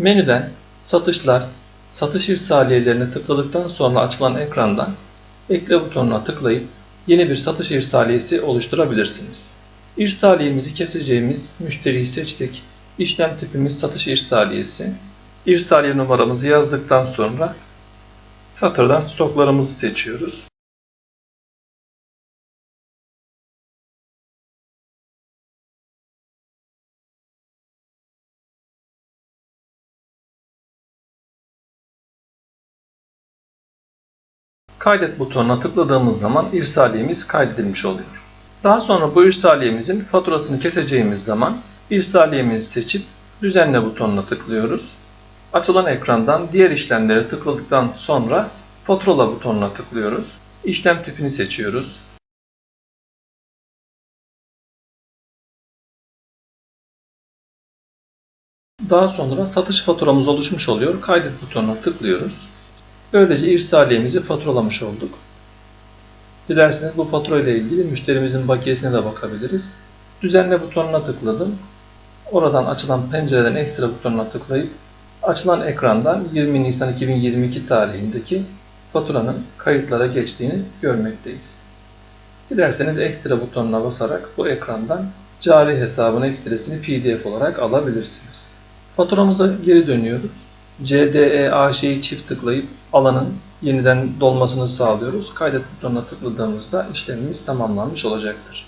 Menüden Satışlar, Satış irsaliyelerine tıkladıktan sonra açılan ekrandan Ekle butonuna tıklayıp yeni bir satış irsaliyesi oluşturabilirsiniz. İrsaliyemizi keseceğimiz müşteriyi seçtik. İşlem tipimiz satış irsaliyesi. İrsaliye numaramızı yazdıktan sonra satırdan stoklarımızı seçiyoruz. Kaydet butonuna tıkladığımız zaman irsaliyemiz kaydedilmiş oluyor. Daha sonra bu irsaliyemizin faturasını keseceğimiz zaman irsaliyemizi seçip düzenle butonuna tıklıyoruz. Açılan ekrandan diğer işlemlere tıkladıktan sonra faturala butonuna tıklıyoruz. İşlem tipini seçiyoruz. Daha sonra satış faturamız oluşmuş oluyor. Kaydet butonuna tıklıyoruz. Böylece irsaliyemizi faturalamış olduk. Dilerseniz bu fatura ile ilgili müşterimizin bakiyesine de bakabiliriz. Düzenle butonuna tıkladım. Oradan açılan pencereden ekstra butonuna tıklayıp açılan ekrandan 20 Nisan 2022 tarihindeki faturanın kayıtlara geçtiğini görmekteyiz. Dilerseniz ekstra butonuna basarak bu ekrandan cari hesabın ekstresini PDF olarak alabilirsiniz. Faturamıza geri dönüyoruz. CDE AŞ'yi çift tıklayıp alanın yeniden dolmasını sağlıyoruz. Kaydet butonuna tıkladığımızda işlemimiz tamamlanmış olacaktır.